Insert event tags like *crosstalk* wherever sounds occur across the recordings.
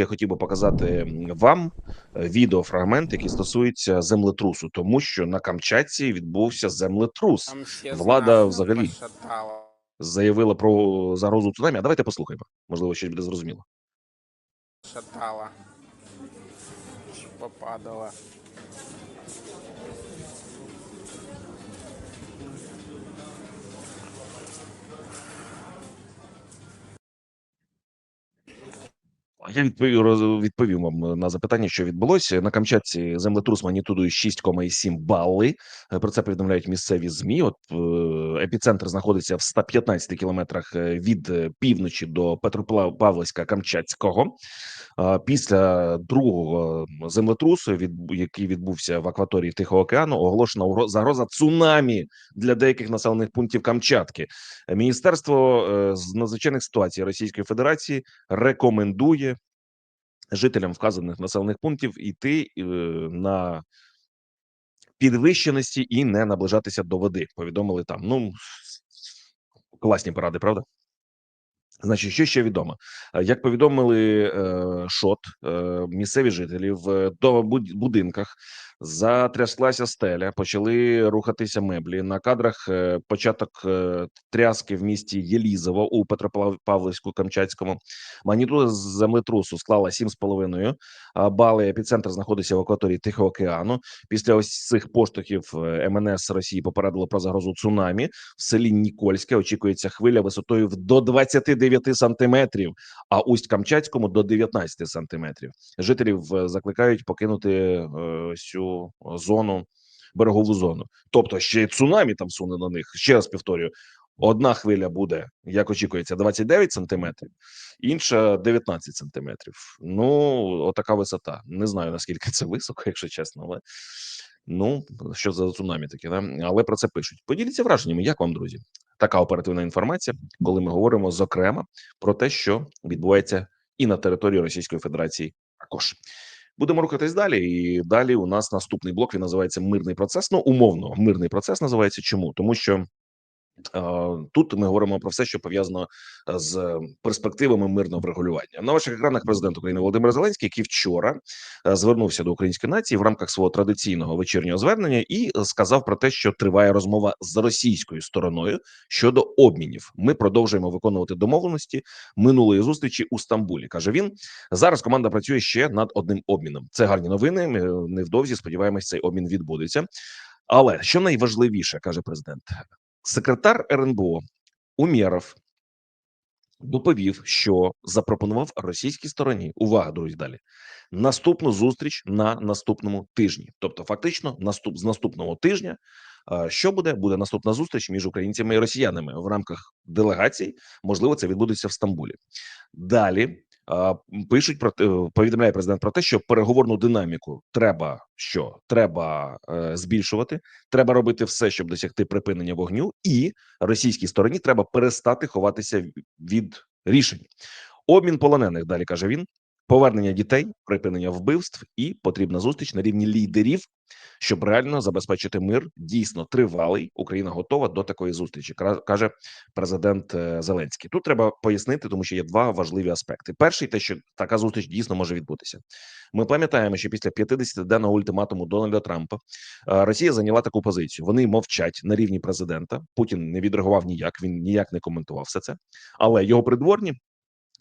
я хотів би показати вам е, відеофрагмент, який стосується землетрусу, тому що на Камчатці відбувся землетрус. Влада взагалі заявила про загрозу цунамі. А давайте послухаємо. Можливо, щось буде зрозуміло. Шатала. Попадала. Я відповів вам на запитання, що відбулося на Камчатці. Землетрус магнітудою 6,7 бали. Е, Про це повідомляють місцеві змі. От е, епіцентр знаходиться в 115 кілометрах е, від е, півночі до Петропавловська Камчатського. Після другого землетрусу, який відбувся в акваторії Тихого океану, оголошена загроза цунамі для деяких населених пунктів Камчатки. Міністерство е, з надзвичайних ситуацій Російської Федерації рекомендує жителям вказаних населених пунктів іти е, на підвищеності і не наближатися до води. Повідомили там. Ну класні поради, правда? Значить, що ще відомо? Е, Як повідомили е, ШОТ, е, місцеві жителі в до будинках затряслася стеля, почали рухатися меблі. На кадрах е, початок е, тряски в місті Єлізово у Петропавловську Камчатському. Магнітуда землетрусу склала 7,5 а, бали. Епіцентр знаходиться в акваторії Тихого океану. Після ось цих поштовхів е, МНС Росії попередило про загрозу цунамі в селі Нікольське. Очікується хвиля висотою до 29 сантиметрів, а усть Камчатському до 19 сантиметрів. Жителів закликають покинути е, цю зону, берегову зону. Тобто ще й цунамі там суне на них. Ще раз повторюю. Одна хвиля буде, як очікується, 29 сантиметрів, інша 19 сантиметрів. Ну, отака висота. Не знаю наскільки це високо, *laughs* якщо чесно, але ну що за цунамі таке, да? але про це пишуть. Поділіться враженнями, як вам, друзі? Така оперативна інформація, коли ми говоримо зокрема про те, що відбувається і на території Російської Федерації також. Будемо рухатись далі, і далі у нас наступний блок. Він називається мирний процес. Ну, умовно, мирний процес називається. Чому? Тому що Тут ми говоримо про все, що пов'язано е, з перспективами мирного врегулювання. На ваших екранах президент України Володимир Зеленський, який вчора е, звернувся до української нації в рамках свого традиційного вечірнього звернення і сказав про те, що триває розмова з російською стороною щодо обмінів. Ми продовжуємо виконувати домовленості минулої зустрічі у Стамбулі. каже він. Зараз команда працює ще над одним обміном. Це гарні новини. Ми невдовзі сподіваємось, цей обмін відбудеться. Але що найважливіше, каже президент, секретар РНБО Умєров доповів, що запропонував російській стороні. Увага, друзі, далі наступну зустріч на наступному тижні. Тобто, фактично, наступ з наступного тижня. Що буде? Буде наступна зустріч між українцями і росіянами в рамках делегацій. Можливо, це відбудеться в Стамбулі. Далі пишуть про е, повідомляє президент про те, що переговорну динаміку треба що треба е, збільшувати. Треба робити все, щоб досягти припинення вогню, і російській стороні треба перестати ховатися від рішень. Обмін полонених далі каже він. Повернення дітей, припинення вбивств і потрібна зустріч на рівні лідерів, щоб реально забезпечити мир дійсно тривалий. Україна готова до такої зустрічі. каже президент е, Зеленський. Тут треба пояснити, тому що є два важливі аспекти. Перший те, що така зустріч дійсно може відбутися. Ми пам'ятаємо, що після 50-денного ультиматуму Дональда Трампа е, Росія зайняла таку позицію. Вони мовчать на рівні президента. Путін не відреагував ніяк. Він ніяк не коментував все це, але його придворні.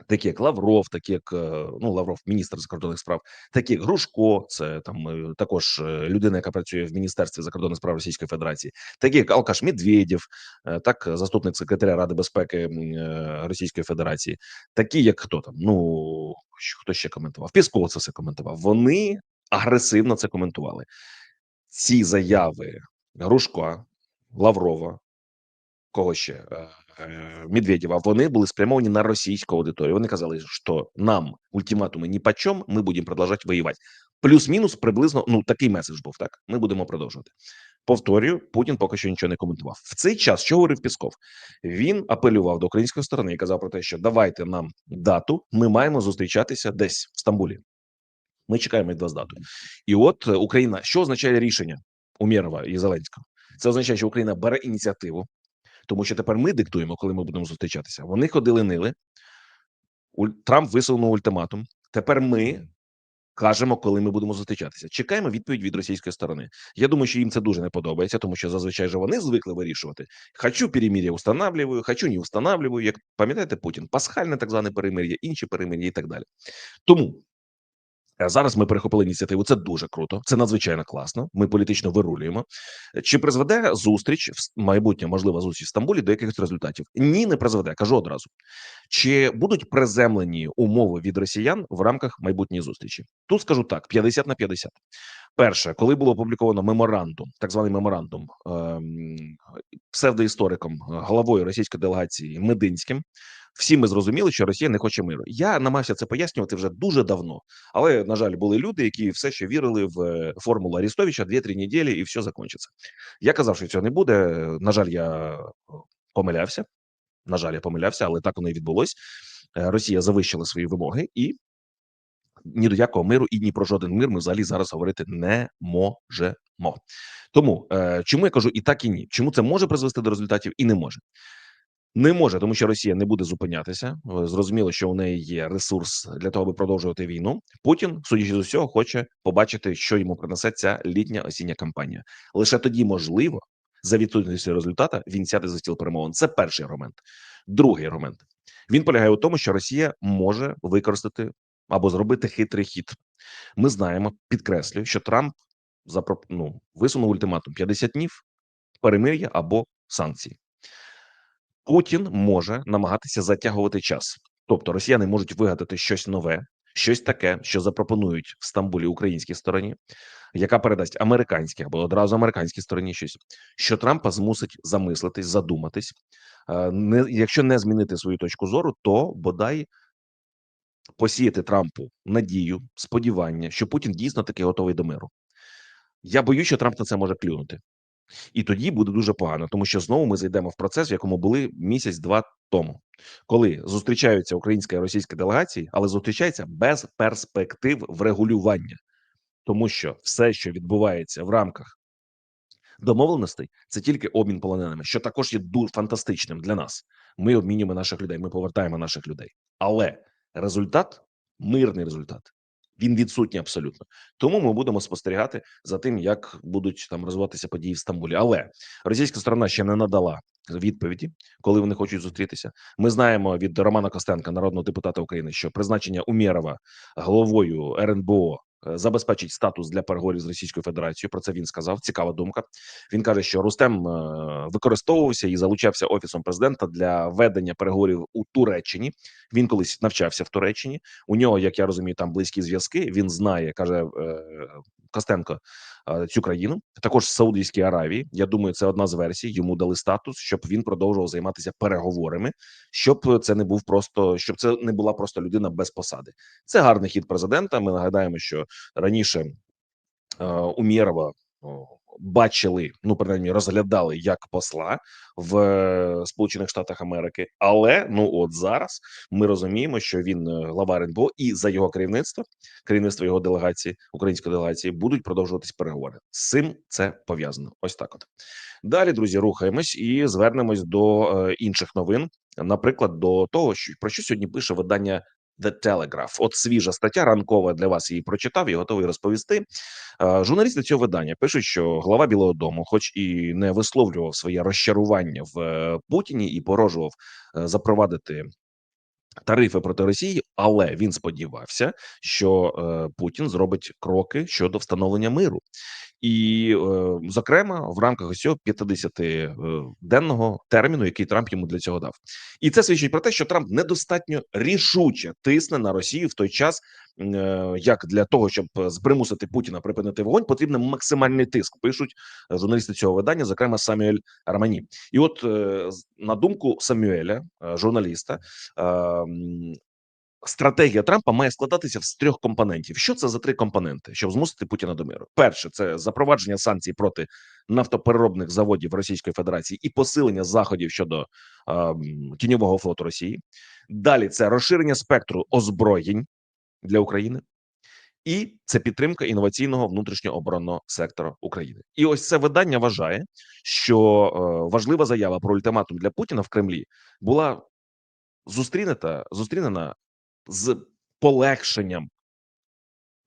Такі як Лавров, такі як е, ну Лавров, міністр закордонних справ, такі як Грушко, це там е, також е, людина, яка працює в міністерстві закордонних справ Російської Федерації, такі як Алкаш Медведєв, е, так заступник секретаря Ради безпеки е, Російської Федерації, такі як хто там, ну хто ще коментував? Пісков це все коментував. Вони агресивно це коментували. Ці заяви Грушка, Лаврова, кого ще е, Медведєва, вони були спрямовані на російську аудиторію. Вони казали, що нам ультиматуми ні по чому, ми будемо продовжувати воювати. Плюс-мінус приблизно ну такий меседж був. Так ми будемо продовжувати. Повторюю, Путін поки що нічого не коментував. В цей час що говорив Пісков? Він апелював до української сторони і казав про те, що давайте нам дату. Ми маємо зустрічатися десь в Стамбулі. Ми чекаємо від вас дату. І от е, Україна, що означає рішення Умєрова і Зеленського? Це означає, що Україна бере ініціативу, тому що тепер ми диктуємо, коли ми будемо зустрічатися. Вони ходили нили. Трамп висунув ультиматум. Тепер ми кажемо, коли ми будемо зустрічатися. Чекаємо відповідь від російської сторони. Я думаю, що їм це дуже не подобається, тому що зазвичай же вони звикли вирішувати. Хочу перемир'я устанавливаю, хочу не устанавливаю. Як пам'ятаєте, Путін пасхальне так зване перемир'я, інші перемир'я і так далі. Тому зараз ми перехопили ініціативу. Це дуже круто, це надзвичайно класно. Ми політично вирулюємо. Чи призведе зустріч в майбутня можлива зустріч в Стамбулі до якихось результатів? Ні, не призведе. Кажу одразу. Чи будуть приземлені умови від росіян в рамках майбутньої зустрічі? Тут скажу так: 50 на 50. Перше, коли було опубліковано меморандум, так званий меморандум ем, псевдоісториком, е, головою російської делегації Мединським, всі ми зрозуміли, що Росія не хоче миру. Я намагався це пояснювати вже дуже давно, але на жаль, були люди, які все ще вірили в е, формулу Арістовича 2-3 неділі, і все закінчиться. Я казав, що цього не буде. На жаль, я е, помилявся. На жаль, я помилявся, але так воно і відбулось. Е, Росія завищила свої вимоги, і ні до якого миру і ні про жоден мир ми взагалі зараз говорити не можемо. Тому е, чому я кажу і так, і ні? Чому це може призвести до результатів і не може? Не може, тому що Росія не буде зупинятися. Е, Зрозуміло, що у неї є ресурс для того, аби продовжувати війну. Путін, судячи з усього, хоче побачити, що йому принесе ця літня осіння кампанія. Лише тоді можливо, за відсутністю результата, він сяде за стіл перемовин. Це перший аргумент. Другий аргумент він полягає у тому, що Росія може використати або зробити хитрий хід. Ми знаємо, підкреслюю, що Трамп запро... ну, висунув ультиматум 50 днів перемир'я або санкції. Путін може намагатися затягувати час, тобто росіяни можуть вигадати щось нове, щось таке, що запропонують в Стамбулі українській стороні, яка передасть американській або одразу американській стороні щось, що Трампа змусить замислитись, задуматись. Е, Не якщо не змінити свою точку зору, то бодай посіяти Трампу надію, сподівання, що Путін дійсно таки готовий до миру. Я боюсь, що Трамп на це може клюнути. І тоді буде дуже погано, тому що знову ми зайдемо в процес, в якому були місяць-два тому, коли зустрічаються українська і російська делегації, але зустрічаються без перспектив врегулювання, тому що все, що відбувається в рамках домовленостей, це тільки обмін полоненими, що також є дуже фантастичним для нас. Ми обмінюємо наших людей, ми повертаємо наших людей, але результат мирний результат. Він відсутній абсолютно. Тому ми будемо спостерігати за тим, як будуть там розвиватися події в Стамбулі. Але російська сторона ще не надала відповіді, коли вони хочуть зустрітися. Ми знаємо від Романа Костенка, народного депутата України, що призначення Умєрова головою РНБО забезпечить статус для переговорів з Російською Федерацією. Про це він сказав. Цікава думка. Він каже, що Рустем е, використовувався і залучався офісом президента для ведення переговорів у Туреччині. Він колись навчався в Туреччині. У нього, як я розумію, там близькі зв'язки. Він знає, каже е, Костенко, цю країну. Також Саудівській Аравії. Я думаю, це одна з версій. Йому дали статус, щоб він продовжував займатися переговорами, щоб це не був просто щоб це не була просто людина без посади. Це гарний хід президента. Ми нагадаємо, що раніше е, Умєрова о, бачили, ну принаймні розглядали як посла в е, Сполучених Штатах Америки. Але ну от зараз ми розуміємо, що він е, глава РНБО, і за його керівництво, керівництво його делегації, української делегації, будуть продовжуватись переговори. З цим це пов'язано. Ось так. От далі, друзі, рухаємось і звернемось до е, інших новин. Наприклад, до того, що про що сьогодні пише видання The Telegraph. От свіжа стаття ранкова для вас її прочитав і готовий розповісти. Журналісти цього видання пишуть, що глава Білого Дому, хоч і не висловлював своє розчарування в е, Путіні і порожував е, запровадити. Тарифи проти Росії, але він сподівався, що е, Путін зробить кроки щодо встановлення миру, і е, зокрема в рамках ось цього 50-денного терміну, який Трамп йому для цього дав, і це свідчить про те, що Трамп недостатньо рішуче тисне на Росію в той час, е, як для того, щоб збримусити Путіна припинити вогонь, потрібен максимальний тиск. Пишуть е, журналісти цього видання, зокрема Самюель Рамані. І от е, на думку Самюеля, е, журналіста. е, Стратегія Трампа має складатися з трьох компонентів. Що це за три компоненти, щоб змусити Путіна до миру? Перше це запровадження санкцій проти нафтопереробних заводів Російської Федерації і посилення заходів щодо е, тіньового флоту Росії. Далі це розширення спектру озброєнь для України, і це підтримка інноваційного внутрішнього оборонного сектора України. І ось це видання вважає, що е, важлива заява про ультиматум для Путіна в Кремлі була зустрінета зустрінена з полегшенням,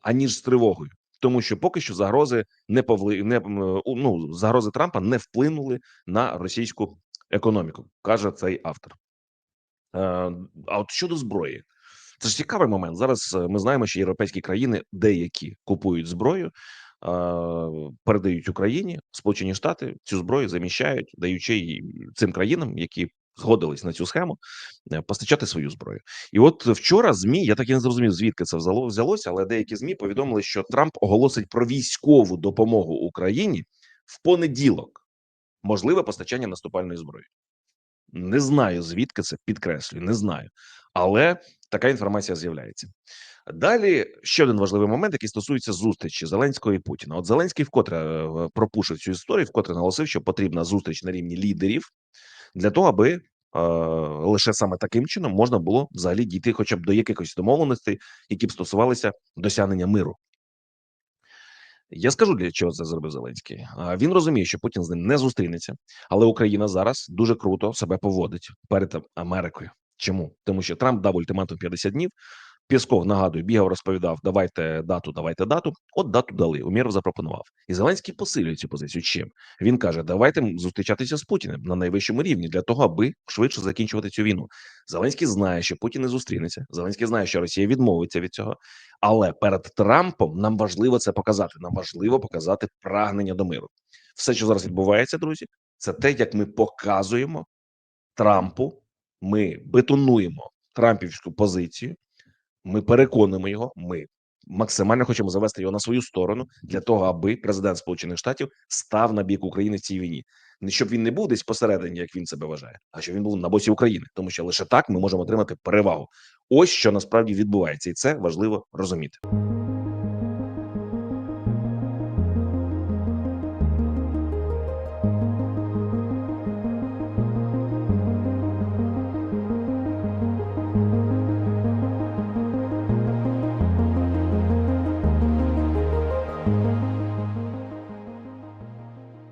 аніж з тривогою. Тому що поки що загрози не повли не ну, загрози Трампа не вплинули на російську економіку, каже цей автор. Е, А от щодо зброї, це ж цікавий момент. Зараз е, ми знаємо, що європейські країни деякі купують зброю, передають Україні, Сполучені Штати цю зброю заміщають, даючи її цим країнам, які згодились на цю схему, е, постачати свою зброю. І от вчора змі я так і не зрозумів, звідки це взяло взялося, але деякі змі повідомили, що Трамп оголосить про військову допомогу Україні в понеділок. Можливе постачання наступальної зброї. Не знаю звідки це підкреслюю, не знаю, але така інформація з'являється. Далі ще один важливий момент, який стосується зустрічі Зеленського і Путіна. От Зеленський вкотре е, пропушив цю історію, вкотре наголосив, що потрібна зустріч на рівні лідерів для того, аби е, лише саме таким чином можна було взагалі дійти, хоча б до якихось домовленостей, які б стосувалися досягнення миру. Я скажу для чого це зробив Зеленський. Він розуміє, що Путін з ним не зустрінеться, але Україна зараз дуже круто себе поводить перед Америкою. Чому? Тому що Трамп дав ультиматум 50 днів. Пісков нагадую, бігав, розповідав: давайте дату, давайте дату. От дату дали. Уміров запропонував. І Зеленський посилює цю позицію. Чим він каже: давайте зустрічатися з Путіним на найвищому рівні для того, аби швидше закінчувати цю війну. Зеленський знає, що Путін не зустрінеться. Зеленський знає, що Росія відмовиться від цього. Але перед Трампом нам важливо це показати. Нам важливо показати прагнення до миру. Все, що зараз відбувається, друзі, це те, як ми показуємо Трампу. Ми бетонуємо трампівську позицію. Ми переконуємо його. Ми максимально хочемо завести його на свою сторону для того, аби президент Сполучених Штатів став на бік України в цій війні. Не щоб він не був десь посередині, як він себе вважає, а щоб він був на боці України, тому що лише так ми можемо отримати перевагу. Ось що насправді відбувається, і це важливо розуміти.